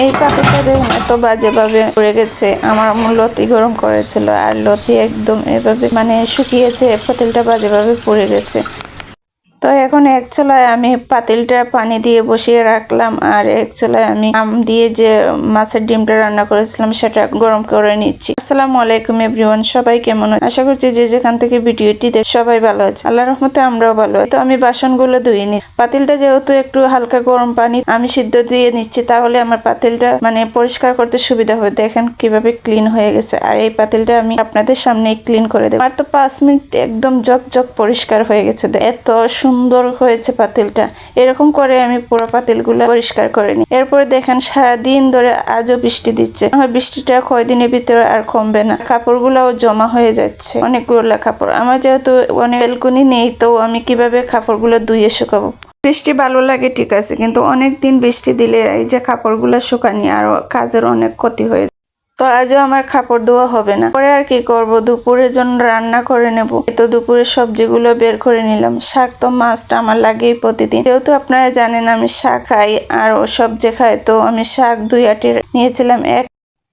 এই পাতিটা দেখুন এত বাজেভাবে পড়ে গেছে। আমার আম্মু লতি গরম করেছিল, আর লতি একদম এভাবে মানে শুকিয়েছে পাতিলটা বাজেভাবে পড়ে গেছে। তো এখন এক চুলায় আমি পাতিলটা পানি দিয়ে বসিয়ে রাখলাম, আর এক চুলায় আমি আম দিয়ে যে মাছের ডিমটা রান্না করেছিলাম সেটা গরম করে নিচ্ছি। আসসালামু আলাইকুম এভরিওয়ান, সবাই কেমন? আশা করছি যে যেখান থেকে ভিডিওটি দেখ, সবাই ভালো আছে। আল্লাহ রহমতে আমরাও ভালো তো আমি বাসনগুলো ধুয়ে নি। পাতিলটা যেহেতু একটু হালকা গরম পানি, আমি সিদ্ধ দিয়ে নিচ্ছি, তাহলে আমার পাতিলটা মানে পরিষ্কার করতে সুবিধা হবে। দেখেন কীভাবে ক্লিন হয়ে গেছে। আর এই পাতিলটা আমি আপনাদের সামনে ক্লিন করে দেবো। আর তো পাঁচ মিনিট একদম জক জক পরিষ্কার হয়ে গেছে। এত সুন্দর হয়েছে পাতিলটা। এরকম করে আমি পুরো পাতিলগুলো পরিষ্কার করে নিই। এরপরে দেখেন সারাদিন ধরে আজও বৃষ্টি দিচ্ছে। আমার বৃষ্টিটা কয়দিনের ভিতরে আর কমবে না। কাপড়গুলোও জমা হয়ে যাচ্ছে। অনেকগুলো কাপড়। আমার যেহেতু অনেক বেলকুনি নেই, তো আমি কীভাবে কাপড়গুলো ধুয়ে শুকাবো? বৃষ্টি ভালো লাগে ঠিক আছে, কিন্তু অনেক দিন বৃষ্টি দিলে এই যে কাপড়গুলো শুকানি আর কাজের অনেক ক্ষতি হয়ে। তো আজও আমার খাপড় ধোয়া হবে না। পরে আর কি করব? দুপুরের জন্য রান্না করে নেব তো দুপুরের সবজিগুলো বের করে নিলাম। শাক তো মাছটা আমার লাগেই প্রতিদিন। যেহেতু আপনারা জানেন আমি শাক খাই, আর ও সবজি খাই তো আমি শাক দুই আটি নিয়েছিলাম। এক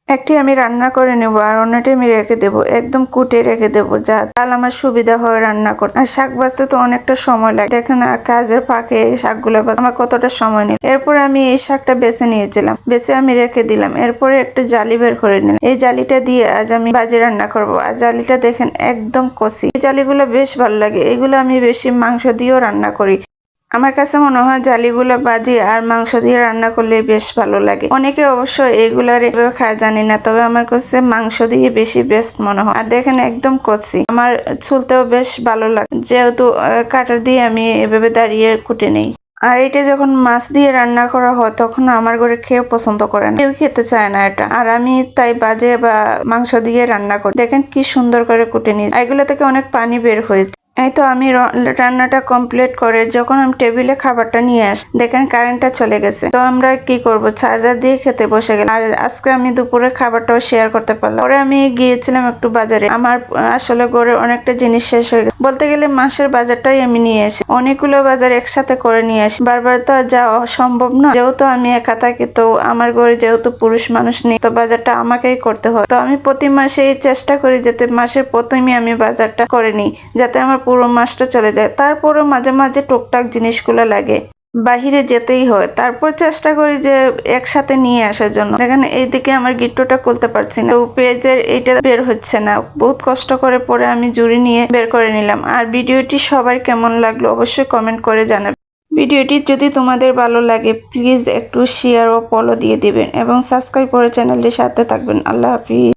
একটি আমি রান্না করে নেব আর অন্যটি আমি রেখে দেব। একদম কুটে রেখে দেব যা তাহলে আমার সুবিধা হয় রান্না করতে। আর শাক বাজতে তো অনেকটা সময় লাগে। দেখেন কাজের ফাঁকে শাকগুলো বাজ আমার কতটা সময় নেই। এরপরে আমি এই শাকটা বেছে নিয়েছিলাম। বেছে আমি রেখে দিলাম। এরপরে একটা জালি বের করে নিলাম। এই জালিটা দিয়ে আজ আমি বাজি রান্না করব। আর জালিটা দেখেন একদম কষি। এই জালিগুলো বেশ ভালো লাগে। এগুলো আমি বেশি মাংস দিয়েও রান্না করি। আমার কাছে মনে হয় জালিগুলো বাজি আর মাংস দিয়ে রান্না করলে বেশ ভালো লাগে। অনেকে অবশ্য এগুলার এভাবে খায় জানি না, তবে আমার কাছে মাংস দিয়ে বেশি বেস্ট মনে হয়। আর দেখেন একদম কচি। আমার চুলতেও বেশ ভালো লাগে, যেহেতু কাটার দিয়ে আমি এভাবে দাঁড়িয়ে কুটে নেই। আর এটা যখন মাছ দিয়ে রান্না করা হয়, তখন আমার ঘরে খেয়ে পছন্দ করে না। কেউ খেতে চায় না এটা। আর আমি তাই বাজে বা মাংস দিয়ে রান্না করি। দেখেন কি সুন্দর করে কুটে নিই এগুলো থেকে অনেক পানি বের হয়েছে। এই তো আমি রান্নাটা কমপ্লিট করে যখন আমি টেবিলে খাবারটা নিয়ে আস, দেখেন কারেন্টটা চলে গেছে। তো আমরা কি করব? চার্জার দিয়ে খেতে বসে গেলাম। আর আজকে আমি দুপুরে খাবারটাও শেয়ার করতে পারলাম। পরে আমি গিয়েছিলাম একটু বাজারে। আমার আসলে ঘরে অনেকটা জিনিস শেষ হয়ে গেছে। বলতে গেলে মাসের বাজারটাই আমি নিয়ে আসি। অনেকগুলো বাজার একসাথে করে নিয়ে আসি। বারবার তো যাওয়া সম্ভব না যেহেতু আমি একা থাকি, তো আমার ঘরে যেহেতু পুরুষ মানুষ নেই, তো বাজারটা আমাকেই করতে হয়। তো আমি প্রতি মাসেই চেষ্টা করি যাতে মাসের প্রথমে আমি বাজারটা করে নিই, যাতে আমার পুরো মাসটা চলে যায়। তারপরে মাঝে মাঝে টুকটাক জিনিসগুলো লাগে। বাহিরে যেতেই হয়। তারপর চেষ্টা করি যে একসাথে নিয়ে আসার জন্য। দেখেন, এইদিকে আমার গিট্টুটা খুলতে পারছি না। তো পেজের এইটা বের হচ্ছে না। বহুত কষ্ট করে পরে আমি জুড়ি নিয়ে বের করে নিলাম। আর ভিডিওটি সবার কেমন লাগল অবশ্যই কমেন্ট করে জানাবেন। ভিডিওটি যদি তোমাদের ভালো লাগে, প্লিজ একটু শেয়ার ও ফলো দিয়ে দিবেন এবং সাবস্ক্রাইব করে চ্যানেলটির সাথে থাকবেন। আল্লাহ হাফিজ।